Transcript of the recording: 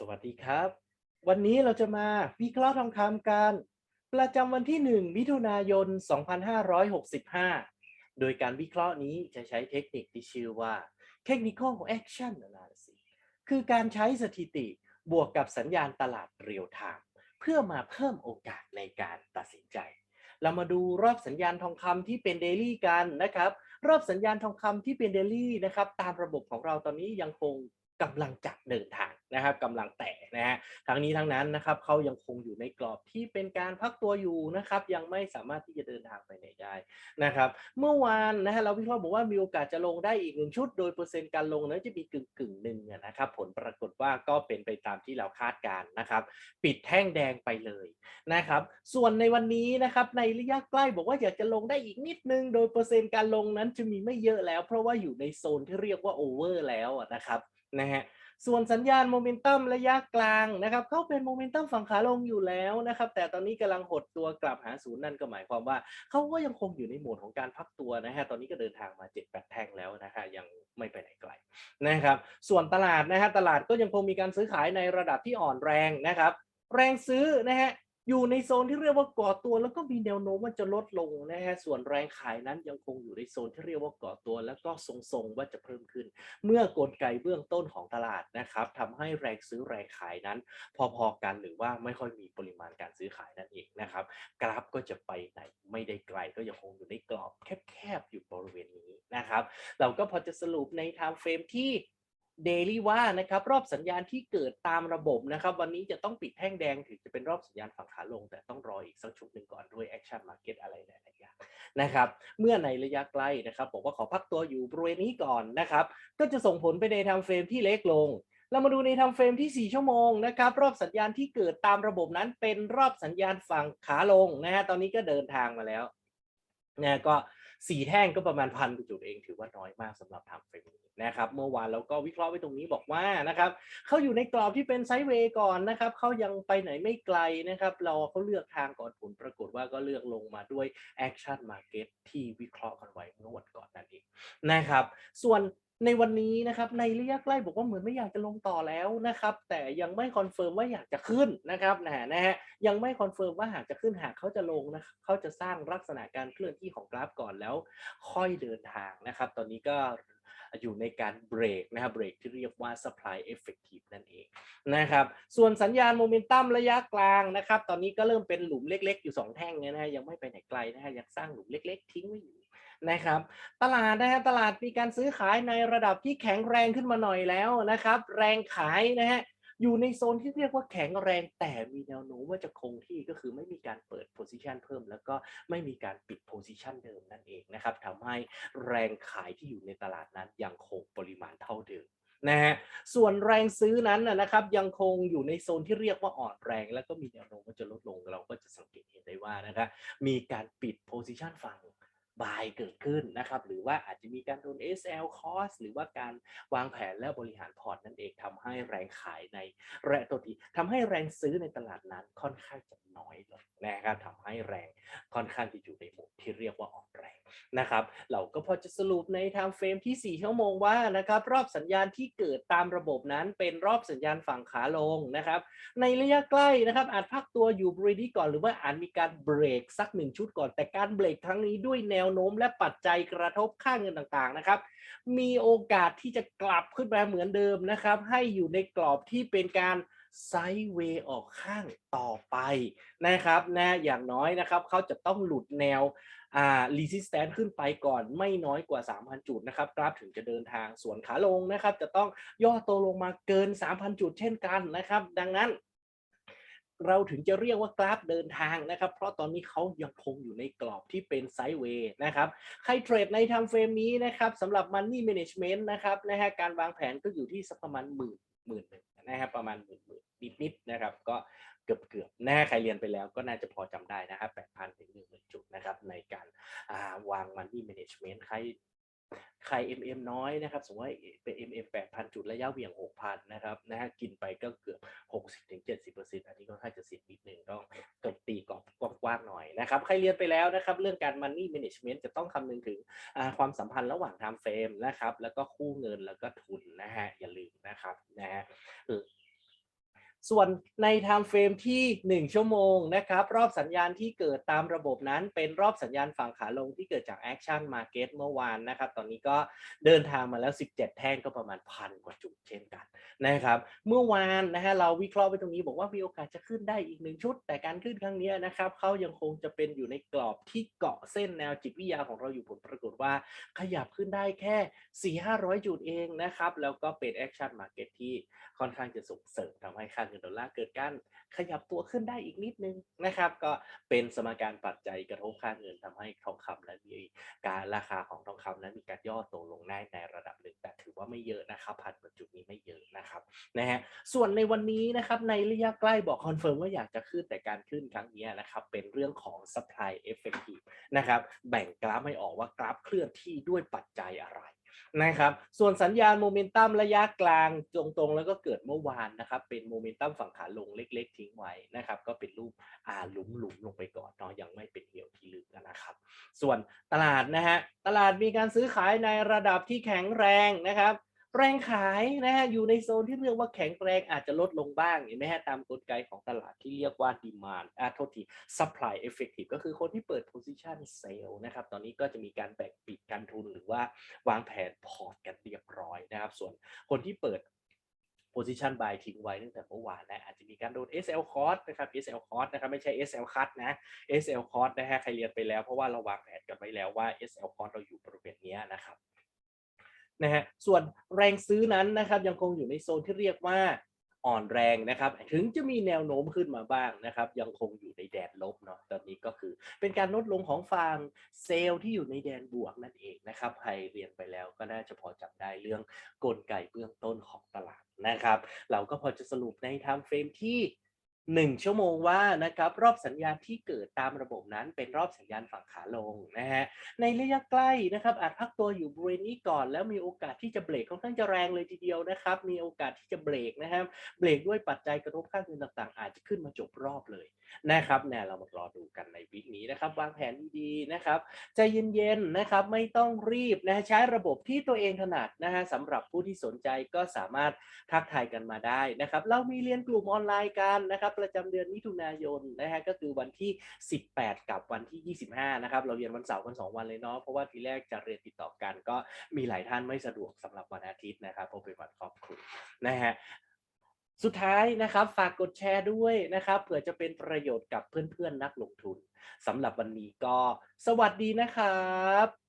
สวัสดีครับ วันนี้เราจะมาวิเคราะห์ทองคำกัน ประจำวันที่ 1 มิถุนายน 2565 โดยการวิเคราะห์นี้จะใช้เทคนิคที่ชื่อว่า Technical Action Analysis คือการใช้สถิติบวกกับสัญญาณตลาดเรียลไทม์เพื่อมาเพิ่มโอกาสในการตัดสินใจ เรามาดูรอบสัญญาณทองคำที่เป็นเดลี่กันนะครับ รอบสัญญาณทองคำที่เป็นเดลี่นะครับ ตามระบบของเราตอนนี้ยังคง กำลังจัดเดินทางนะครับกำลังแตะนะฮะทั้งนี้ทั้งนั้นนะครับเขายังคงอยู่ในกรอบที่เป็นการพักตัวอยู่นะครับ ยังไม่สามารถที่จะเดินทางไปไหนได้นะครับ เมื่อวานนะฮะเราวิเคราะห์บอกว่ามีโอกาสจะลงได้อีกหนึ่งชุด โดยเปอร์เซ็นต์การลงนั้นจะมีกึ่งกึ่งหนึ่งนะครับ ผลปรากฏว่าก็เป็นไปตามที่เราคาดการณ์นะครับ ปิดแท่งแดงไปเลยนะครับ ส่วนในวันนี้นะครับในระยะใกล้บอกว่าอยากจะลงได้อีกนิดนึง โดยเปอร์เซ็นต์การลงนั้นจะมีไม่เยอะแล้ว เพราะว่าอยู่ในโซนที่เรียกว่าโอเวอร์แล้วนะครับนะฮะส่วนสัญญาณโมเมนตัมระยะกลางนะครับเขาเป็นโมเมนตัมฝั่งขาลงอยู่แล้วนะครับ แต่ตอนนี้กำลังหดตัวกลับหาศูนย์นั่นก็หมายความว่าเขาก็ยังคงอยู่ในโหมดของการพักตัวนะฮะตอนนี้ก็เดินทางมา7 8แท่งแล้วนะฮะยังไม่ไปไหนไกลนะครับ ส่วนตลาดนะฮะตลาดก็ยังคงมีการซื้อขายในระดับที่อ่อนแรงนะครับ แรงซื้อนะฮะ อยู่ในโซนที่เรียกว่าก่อตัว แล้วก็มีแนวโน้มว่าจะลดลงนะฮะส่วนแรงขายนั้นยังคงอยู่ในโซนที่เรียกว่าก่อตัว แล้วก็ทรงๆว่าจะเพิ่มขึ้น เมื่อกลไกเบื้องต้นของตลาดนะครับทำให้แรงซื้อแรงขายนั้น พอๆกันหรือว่าไม่ค่อยมีปริมาณการซื้อขายนั่นเองนะครับ กราฟก็จะไปไหนไม่ได้ไกลก็ยังคงอยู่ในกรอบแคบๆอยู่บริเวณนี้นะครับ เราก็พอจะสรุปใน time frame ที่ daily ว่านะครับรอบสัญญาณที่เกิดตามระบบนะครับ วันนี้จะต้องปิดแท่งแดงถึงจะเป็นรอบสัญญาณฝั่งขาลง แต่ต้องรออีกสักชุดหนึ่งก่อนด้วย action market อะไรหลายๆอย่างนะครับ เมื่อในระยะใกล้นะครับบอกว่าขอพักตัวอยู่บริเวณนี้ก่อนนะครับ ก็จะส่งผลไปใน time frame ที่เล็กลง เรามาดูใน time frame ที่ 4 ชั่วโมงนะครับ รอบสัญญาณที่เกิดตามระบบนั้นเป็นรอบสัญญาณฝั่งขาลงนะฮะตอนนี้ก็เดินทางมาแล้วนะก็ สี่แท่งก็ประมาณพันจุดเองถือว่าน้อยมากสำหรับทำไฟนี้นะครับเมื่อวานเราก็วิเคราะห์ไว้ตรงนี้บอกว่านะครับเขาอยู่ในกรอบที่เป็นไซด์เวย์ก่อนนะครับเขายังไปไหนไม่ไกลนะครับ เราเขาเลือกทางก่อนผลปรากฏว่าก็เลือกลงมาด้วยแอคชั่นมาร์เก็ตที่วิเคราะห์กันไว้เมื่อวันก่อนนั่นเองนะครับ ส่วน ในวันนี้นะครับในระยะใกล้บอกว่าเหมือนไม่อยากจะลงต่อแล้วนะครับ แต่ยังไม่คอนเฟิร์มว่าอยากจะขึ้นนะครับนะนะฮะยังไม่คอนเฟิร์มว่าหากจะขึ้นหากเขาจะลงนะเขาจะสร้างลักษณะการเคลื่อนที่ของกราฟก่อนแล้ว ค่อยเดินทางนะครับ ตอนนี้ก็อยู่ในการเบรกนะครับเบรกที่เรียกว่า supply effective นั่นเองนะครับส่วนสัญญาณโมเมนตัมระยะกลางนะครับ ตอนนี้ก็เริ่มเป็นหลุมเล็ก ๆ อยู่ 2 แท่งนะฮะยังไม่ไปไหนไกลนะฮะยังสร้างหลุมเล็ก ๆ ทิ้งไว้อยู่ นะครับ ตลาดนะฮะตลาดมีการซื้อขายในระดับที่แข็งแรงขึ้นมาหน่อยแล้วนะครับ แรงขายนะฮะอยู่ในโซนที่เรียกว่าแข็งแรงแต่มีแนวโน้มว่าจะคงที่ก็คือไม่มีการเปิด position เพิ่ม แล้วก็ไม่มีการปิด position เดิมนั่นเองนะครับทำให้แรงขายที่อยู่ในตลาดนั้นยังคงปริมาณเท่าเดิมนะฮะส่วนแรงซื้อนั้นนะครับยังคงอยู่ในโซนที่เรียกว่าอ่อนแรง แล้วก็มีแนวโน้มว่าจะลดลงเราก็จะสังเกตเห็นได้ว่านะครับมีการปิด position ฝั่ง บายเกิดขึ้นนะครับ หรือว่าอาจจะมีการโดน SL cost หรือว่าการวางแผนและบริหารพอร์ตนั่นเองทำให้แรงขายในแระตัวที่ทำให้แรงซื้อในตลาดนั้นค่อนข้างจะน้อยลงนะครับทำให้แรงค่อนข้างที่อยู่ในหมดที่เรียกว่าอ่อนแรงนะครับ เราก็พอจะสรุปใน time frame ที่ 4 ชั่วโมงว่านะครับ รอบสัญญาณที่เกิดตามระบบนั้นเป็นรอบสัญญาณฝั่งขาลงนะครับ ในระยะใกล้นะครับ อาจพักตัวอยู่บริเวณนี้ก่อนหรือว่าอาจมีการเบรกสักหนึ่งชุดก่อนแต่การเบรกครั้งนี้ด้วยแนววโน้มและปัจจัยกระทบค่าเงินต่างๆนะครับ มีโอกาสที่จะกลับขึ้นมาเหมือนเดิมนะครับ ให้อยู่ในกรอบที่เป็นการไซด์เวย์ออกข้างต่อไปนะครับนะอย่างน้อยนะครับเขาจะต้องหลุดแนวอ่า resistance ขึ้นไปก่อนไม่น้อยกว่า 3,000 จุดนะครับกราฟถึงจะเดินทางส่วนขาลงนะครับ จะต้องย่อตัวลงมาเกิน 3,000 จุดเช่นกันนะครับ ดังนั้น เราถึงจะเรียกว่ากราฟเดินทางนะครับ เพราะตอนนี้เขายังคงอยู่ในกรอบที่เป็นไซด์เวย์นะครับ ใครเทรดใน time frame นี้นะครับสำหรับ money management นะครับนะฮะการวางแผนก็อยู่ที่สักประมาณหมื่นหมื่นหนึ่งนะครับประมาณหมื่นหมื่นนิดนิดนะครับ ก็เกือบเกือบนะใครเรียนไปแล้วก็น่าจะพอจำได้นะครับแปดพันถึงหนึ่งหมื่นจุดนะครับในการาวาง money management ใคร ใคร MM น้อยนะครับ สมมติว่าเป็น MM 8,000 จุดระยะเหวี่ยง 6,000 นะครับนะฮะกินไปก็เกือบ 60-70%อันนี้ก็ค่อนข้างจะสิบนิดนึงต้องเกิดตีกรอบกว้างๆหน่อยนะครับ ใครเรียนไปแล้วนะครับ เรื่องการ money management จะต้องคำนึงถึงความสัมพันธ์ระหว่าง time frame นะครับ แล้วก็คู่เงินแล้วก็ทุนนะฮะอย่าลืมนะครับนะฮะ ส่วนใน time frame ที่ 1 ชั่วโมงนะครับ รอบสัญญาณที่เกิดตามระบบนั้น เป็นรอบสัญญาณฝั่งขาลงที่เกิดจาก Action Market เมื่อวานนะครับ ตอนนี้ก็เดินทางมาแล้ว 17 แท่งก็ประมาณพันกว่าจุดเช่นกันนะครับ เมื่อวานนะฮะเราวิเคราะห์ไปตรงนี้บอกว่ามีโอกาสจะขึ้นได้อีกหนึ่งชุด แต่การขึ้นครั้งนี้นะครับเขายังคงจะเป็นอยู่ในกรอบที่เกาะเส้นแนวจิตวิทยาของเราอยู่ผลปรากฏว่า ขยับขึ้นได้แค่ 4 500 จุดเองนะครับแล้วก็เป็น Action Market ที่ค่อนข้างจะส่งเสริมทำให้ค่าเนดอลลาร์เกิดการขยับตัวขึ้นได้อีกนิดนึงนะครับ ก็เป็นสมการปัจจัยกระทบค่าเงินทำให้ทองคำนั้นมีการราคาของทองคำนั้นมีการย่อตัวลงได้ในระดับหนึ่งแต่ถือว่าไม่เยอะนะครับผ่าจุดนี้ไม่เยอะนะครับนะฮะส่วนในวันนี้นะครับในระยะใกล้บอกคอนเฟิร์มว่าอยากจะขึ้นแต่การขึ้นครั้งนี้นะครับเป็นเรื่องของ supply effective นะครับแบ่งกราฟให้ออกว่ากราฟเคลื่อนที่ด้วยปัจจัยอะไร นะครับ ส่วนสัญญาณโมเมนตัมระยะกลางตรงๆ แล้วก็เกิดเมื่อวานนะครับ เป็นโมเมนตัมฝั่งขาลงเล็ก ๆ ทิ้งไว้นะครับ ก็เป็นรูปอาหลุมหลุมๆลงไปก่อนเนาะยังไม่เป็นเหี่ยวที่ลึกนะครับ ส่วนตลาดนะฮะตลาดมีการซื้อขายในระดับที่แข็งแรงนะครับ แรงขายนะฮะอยู่ในโซนที่เรียกว่าแข็งแรงอาจจะลดลงบ้างเห็นไหมฮะตามกลไกของตลาดที่เรียกว่า demand อ่าโทษที supply effective ก็คือคนที่เปิด position sale นะครับ ตอนนี้ก็จะมีการแบ่งปิดการทุนหรือว่าวางแผนพอร์ตกันเรียบร้อยนะครับ ส่วนคนที่เปิด position buy ทิ้งไว้ตั้งแต่เมื่อวานและอาจจะมีการโดน SL cost นะครับ SL cost นะครับไม่ใช่ SL cut นะ SL cost นะฮะใครเรียนไปแล้วเพราะว่าเราวางแผนกันไว้แล้วว่า SL cost เราอยู่บริเวณนี้นะครับ นะฮะส่วนแรงซื้อนั้นนะครับยังคงอยู่ในโซนที่เรียกว่าอ่อนแรงนะครับ ถึงจะมีแนวโน้มขึ้นมาบ้างนะครับ ยังคงอยู่ในแดนลบเนาะตอนนี้ก็คือเป็นการลดลงของฝั่งเซลล์ที่อยู่ในแดนบวกนั่นเองนะครับใครเรียนไปแล้วก็น่าจะพอจำได้เรื่องกลไกเบื้องต้นของตลาดนะครับ เราก็พอจะสรุปในไทม์เฟรมที่ 1 ชั่วโมงว่านะครับรอบสัญญาณที่เกิดตามระบบนั้นเป็นรอบสัญญาณฝั่งขาลงนะฮะในระยะใกล้นะครับอาจพักตัวอยู่บริเวณนี้ก่อน แล้วมีโอกาสที่จะเบรกค่อนข้างจะแรงเลยทีเดียวนะครับมีโอกาสที่จะเบรกนะครับเบรกด้วยปัจจัยกระทบข้าเงินต่างๆ อาจจะขึ้นมาจบรอบเลยนะครับเนี่ยเรามารอดูกันในวิกนี้นะครับ วางแผนดีๆนะครับใจเย็นๆนะครับไม่ต้องรีบนะฮะใช้ระบบที่ตัวเองถนัดนะฮะสำหรับผู้ที่สนใจก็สามารถทักทายกันมาได้นะครับ เรามีเรียนกลุ่มออนไลน์กันนะครับ ประจำเดือนมิถุนายนนะฮะก็คือวันที่ 18 กับวันที่ 25 นะครับ เราเรียนวันเสาร์กัน2วันเลยเนาะเพราะว่าทีแรกจะเรียนติดต่อกัน ก็มีหลายท่านไม่สะดวกสำหรับวันอาทิตย์นะครับเพราะเป็นวันครอบครัวนะฮะ สุดท้ายนะครับฝากกดแชร์ด้วยนะครับเผื่อจะเป็นประโยชน์กับเพื่อนๆนักลงทุนสำหรับวันนี้ก็สวัสดีนะครับ